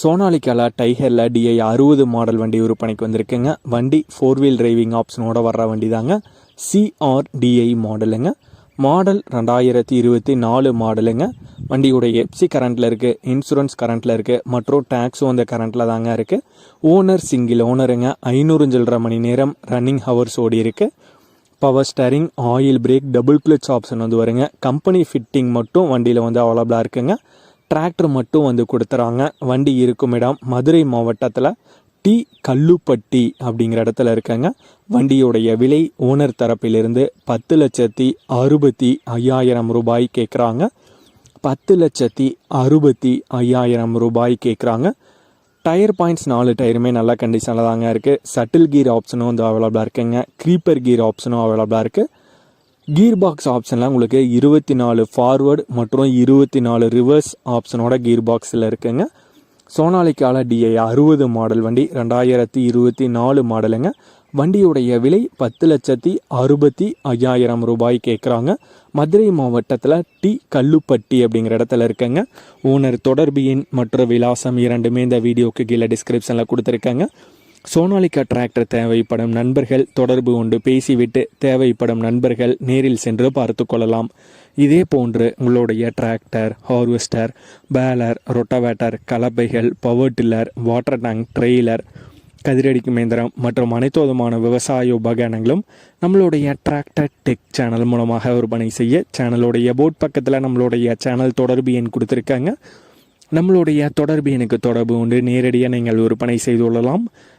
சோனாலிக்கால டைகரில் DI அறுபது model வண்டி விற்பனைக்கு வந்திருக்குங்க. வண்டி ஃபோர் வீல் டிரைவிங் ஆப்ஷனோட வர்ற வண்டி தாங்க சிஆர்டிஐ மாடலுங்க. மாடல் ரெண்டாயிரத்தி இருபத்தி நாலு மாடலுங்க. வண்டியோட எப்சி கரண்ட்டில் இருக்குது இன்சூரன்ஸ் கரண்ட்டில் இருக்குது மற்றும் டேக்ஸும் அந்த கரண்ட்டில் தாங்க இருக்குது ஓனர் சிங்கிள் ஓனருங்க ஐநூறு சில்லரை மணி நேரம் ரன்னிங் ஹவர்ஸ் ஓடி இருக்குது power steering oil brake double clutch option வந்து வருங்க. கம்பெனி ஃபிட்டிங் மட்டும் வண்டியில் வந்து அவைலபிளாக இருக்குங்க. டிராக்டர் மட்டும் வந்து கொடுத்துறாங்க. வண்டி இருக்கும் இடம் மதுரை மாவட்டத்தில் டி கல்லுப்பட்டி அப்படிங்கிற இடத்துல இருக்கங்க. வண்டியுடைய விலை ஓனர் தரப்பிலிருந்து பத்து லட்சத்தி அறுபத்தி ஐயாயிரம் ரூபாய் கேட்குறாங்க பத்து லட்சத்தி அறுபத்தி ஐயாயிரம் ரூபாய் கேட்குறாங்க டயர் பாயிண்ட்ஸ் நாலு டயருமே நல்ல கண்டிஷனில் தாங்க இருக்குது சட்டில் கீர் ஆப்ஷனும் வந்து அவைலபிளாக இருக்குங்க. க்ரீப்பர் கீர் ஆப்ஷனும் அவைலபிளாக இருக்குது கீர் பாக்ஸ் ஆப்ஷனில் உங்களுக்கு இருபத்தி நாலு ஃபார்வர்டு மற்றும் இருபத்தி நாலு ரிவர்ஸ் ஆப்ஷனோட கீர் பாக்ஸில் இருக்குங்க. சோனாலிக்கால டிஐ அறுபது மாடல் வண்டி ரெண்டாயிரத்தி இருபத்தி நாலு மாடலுங்க வண்டியுடைய விலை பத்து லட்சத்தி அறுபத்தி ஐயாயிரம் ரூபாய் கேட்குறாங்க மதுரை மாவட்டத்தில் டி கல்லுப்பட்டி அப்படிங்கிற இடத்துல இருக்கங்க. ஓனர் தொடர்பு எண் மற்றும் விலாசம் இரண்டுமே இந்த வீடியோக்கு கீழே டிஸ்கிரிப்ஷனில் கொடுத்துருக்காங்க. சோனாலிகா டிராக்டர் தேவைப்படும் நண்பர்கள் தொடர்பு கொண்டு பேசிவிட்டு தேவைப்படும் நண்பர்கள் நேரில் சென்று பார்த்து கொள்ளலாம். இதே போன்று உங்களுடைய tractor harvester baler rotavator கலப்பைகள் power tiller water tank trailer கதிரடிக்கும் இயந்திரம் மற்றும் அனைத்து விதமான விவசாய உபகரணங்களும் நம்மளுடைய டிராக்டர் டெக் சேனல் மூலமாக விற்பனை செய்ய சேனலுடைய போர்ட் பக்கத்தில் நம்மளுடைய சேனல் தொடர்பு எண் கொடுத்துருக்காங்க. நம்மளுடைய தொடர்பு எனக்கு தொடர்பு உண்டு நேரடியாக நீங்கள் விற்பனை செய்து கொள்ளலாம்.